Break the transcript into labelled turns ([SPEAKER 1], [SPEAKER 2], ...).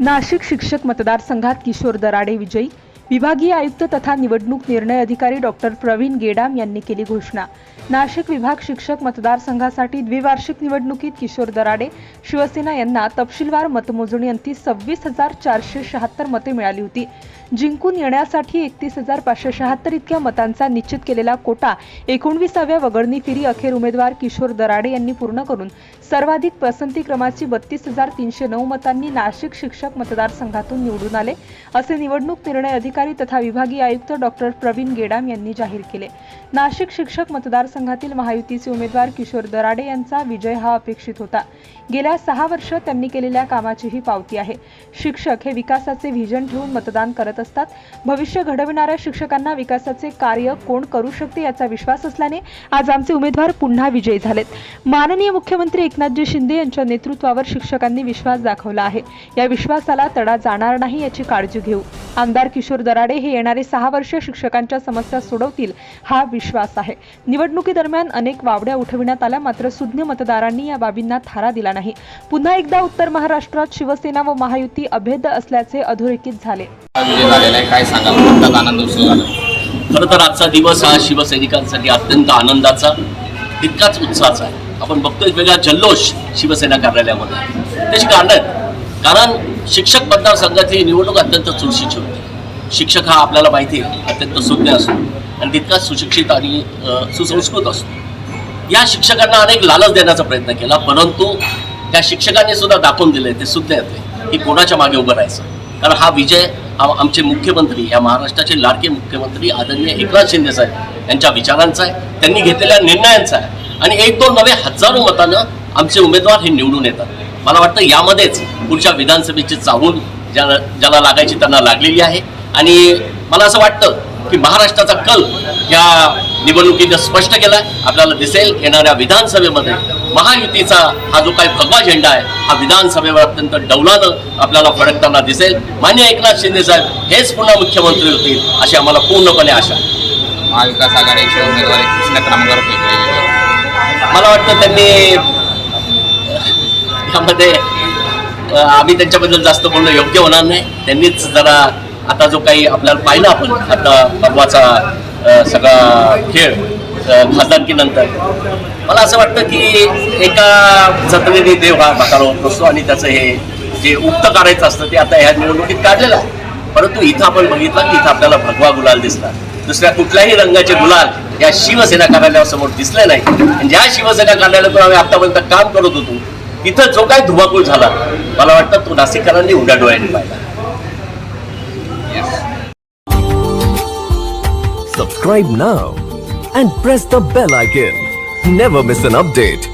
[SPEAKER 1] नाशिक शिक्षक मतदारसंघात किशोर दराडे विजयी. विभागीय आयुक्त तथा निवडणूक निर्णय अधिकारी डॉक्टर प्रवीण गेडाम यांनी केली घोषणा. नाशिक विभाग शिक्षक मतदारसंघासाठी द्विवार्षिक निवडणुकीत किशोर दराडे शिवसेना यांना तपशीलवार मतमोजणी अंती सव्वीस हजार चारशे शहात्तर मते मिळाली होती. जिंकून येण्यासाठी एकतीस हजार पाचशे शहात्तर इतक्या मतांचा निश्चित केलेला कोटा एकोणविसाव्या वगळणी फेरी अखेर उमेदवार किशोर दराडे यांनी पूर्ण करून सर्वाधिक पसंती क्रमाची बत्तीस हजार तीनशे नऊ मतांनी नाशिक शिक्षक मतदारसंघातून निवडून आले. असे निवडणूक निर्णय अधिकारी तथा विभागीय आयुक्त डॉक्टर प्रवीण गेडाम यांनी जाहीर केले. नाशिक शिक्षक मतदारसंघातील महायुतीचे उमेदवार किशोर दराडे यांचा विजय हा अपेक्षित होता. गेल्या सहा वर्ष त्यांनी केलेल्या कामाची ही पावती आहे. शिक्षक हे विकासाचे व्हिजन ठेवून मतदान करत असतात. भविष्य घडविणाऱ्या शिक्षकांना विकासाचे कार्य कोण करू शकते याचा विश्वास असल्याने आज आमचे उमेदवार पुन्हा विजयी झालेत. माननीय मुख्यमंत्री एकनाथजी शिंदे यांच्या नेतृत्वावर शिक्षकांनी विश्वास दाखवला आहे. या विश्वासाला तडा जाणार नाही याची काळजी घेऊ. आमदार किशोर दराडे हे येणारे सहा वर्ष शिक्षकांच्या समस्या सोडवतील हा विश्वास आहे. निवडणुकीदरम्यान अनेक वावड्या उठविण्यात आल्या मात्र सुज्ञ मतदारांनी या बाबींना थारा दिला नाही. पुन्हा एकदा उत्तर महाराष्ट्रात शिवसेना व महायुती अभेद्य असल्याचे अधोरेखित झाले.
[SPEAKER 2] विजय झालेला आहे काय सांगाल? कोणताच आनंद उत्सव झाला?
[SPEAKER 3] खरं तर आजचा दिवस हा शिवसैनिकांसाठी अत्यंत आनंदाचा तितकाच उत्साहाचा आहे. आपण बघतोय वेगळा जल्लोष शिवसेना कार्यालयामध्ये. त्याची कारण आहेत. कारण शिक्षक मतदारसंघातली निवडणूक अत्यंत चुरशीची होती. शिक्षक हा आपल्याला माहिती आहे अत्यंत सुज्ञ असतो आणि तितकाच सुशिक्षित आणि सुसंस्कृत असतो. या शिक्षकांना अनेक लालच देण्याचा प्रयत्न केला परंतु त्या शिक्षकांनी सुद्धा दाखवून दिले ते सुज्ञ येते की कोणाच्या मागे उभं राहायचं. कारण हा विजय आमचे मुख्यमंत्री या महाराष्ट्राचे लाडके मुख्यमंत्री आदरणीय एकनाथ शिंदे साहेब यांच्या विचारांचा आहे. त्यांनी घेतलेल्या निर्णयांचा आहे. आणि एक दोन नव्हे हजारो मतानं आमचे उमेदवार हे निवडून येतात. मला वाटतं यामध्येच पुढच्या विधानसभेची चाहूल ज्याला ज्याला लागायची त्यांना लागलेली आहे. आणि मला असं वाटतं की महाराष्ट्राचा कल या निवडणुकीनं स्पष्ट केला आपल्याला दिसेल येणाऱ्या विधानसभेमध्ये महायुतीचा हा जो काही भगवा झेंडा आहे हा विधानसभेवर अत्यंत डौलानं आपल्याला फडकताना दिसेल. मान्य एकनाथ शिंदे साहेब हेच पुन्हा मुख्यमंत्री होतील अशी आम्हाला पूर्णपणे आशा
[SPEAKER 2] महाविकास आघाडीचे उमेदवार कृष्ण क्रमांकावर
[SPEAKER 3] मला वाटतं त्यांनी यामध्ये आम्ही त्यांच्याबद्दल जास्त बोलणं योग्य होणार नाही. त्यांनीच जरा आता जो काही आपल्याला पाहिलं आपण आता परवाचा सगळा खेळ खासदारकीनंतर मला असं वाटतं की एका जत्रेने देव हा प्रकार होत असतो आणि त्याचं हे जे उक्त करायचं असतं ते आता ह्या निवडणुकीत काढलेलं आहे. परंतु इथं आपण बघितलं की इथं आपल्याला भगवा गुलाल दिसला दुसऱ्या कुठल्याही रंगाचे गुलाल या शिवसेना कार्यालयासमोर दिसले नाही आणि ज्या शिवसेना कार्यालयातून आम्ही आतापर्यंत काम करत होतो तिथं जो काही धुमाकूळ झाला मला वाटतं तो नाशिककरांनी उड्या डोळ्यांनी पाहिला
[SPEAKER 4] Subscribe now and press the bell icon. Never miss an update.